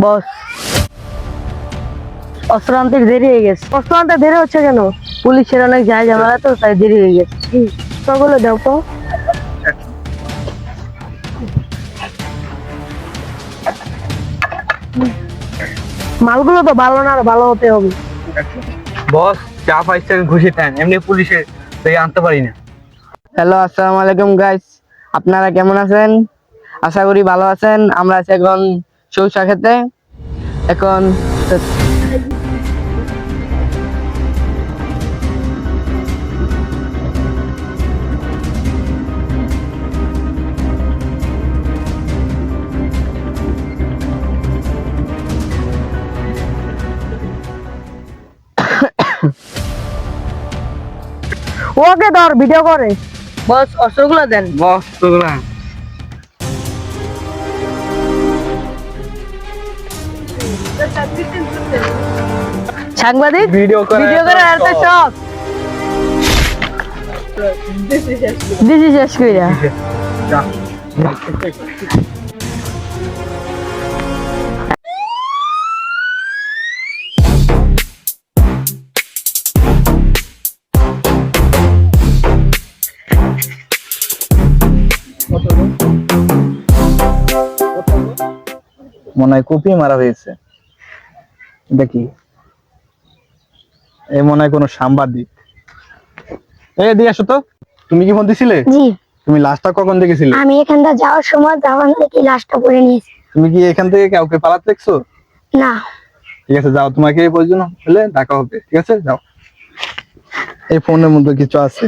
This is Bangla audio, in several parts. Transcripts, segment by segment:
বস। অস্ত্র আনতে দেরি হয়ে গেছে। অস্ত্র আনতে দেরি হচ্ছে কেন? পুলিশের অনেক যায় ঝামেলা তো তাই দেরি হয়ে গেছে। সবগুলো দাও তো। মালগুলো তো ভালো না আরও ভালো হতে হবে। বস চা পাইছেন ঘুষি দেন এমনি পুলিশে থেকে আনতে পারি না। হ্যালো আসসালামু আলাইকুম গাইস আপনারা কেমন আছেন? আশা করি ভালো আছেন। আমরা আছি এখন সৌসা খেতে। এখন ওকে ধর ভিডিও করে। বস অস্ত্রগুলো দেন। বস সাংবাদিক ভিডিও করা ভিডিও করে এত আর তো শখ। দিছি শেষ কইরা। মনে হয় কপি মারা হয়েছে দেখি এই মনে হয় কোনো সাংবাদিক। এ দিয়ে আসো তো। তুমি কি ফোন দিছিলে? জি। তুমি লাস্টটা কখন দেখেছিলে আমি এখানটা যাওয়ার সময় তখন থেকে লাশটা পরে নিয়েছি। তুমি কি এখান থেকে কাউকে পালাতে দেখছ? না। ঠিক আছে যাও তোমাকে প্রয়োজন হলে দেখা হবে। ঠিক আছে যাও। এই ফোনের মধ্যে কিছু আছে?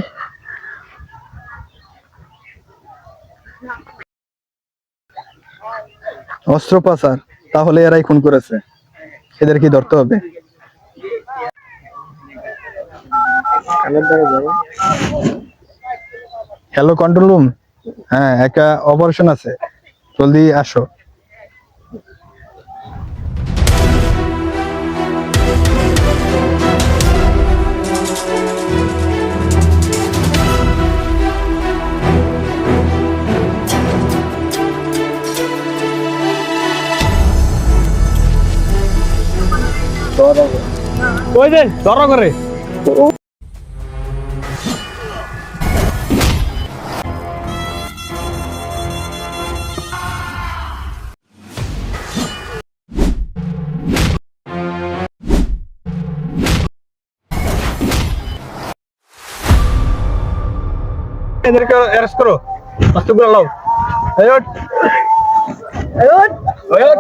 অস্ত্র পাচার তাহলে এরাই খুন করেছে। এদের কি ধরতে হবে? হ্যালো কন্ট্রোল রুম হ্যাঁ একটা অপারেশন আছে। জলদি আসো। ওই যে? ধরো করে এদেরকে অ্যারেস্ট করো অস্ত্রগুলো লাও এই ওঠ। এই ওঠ। এই ওঠ।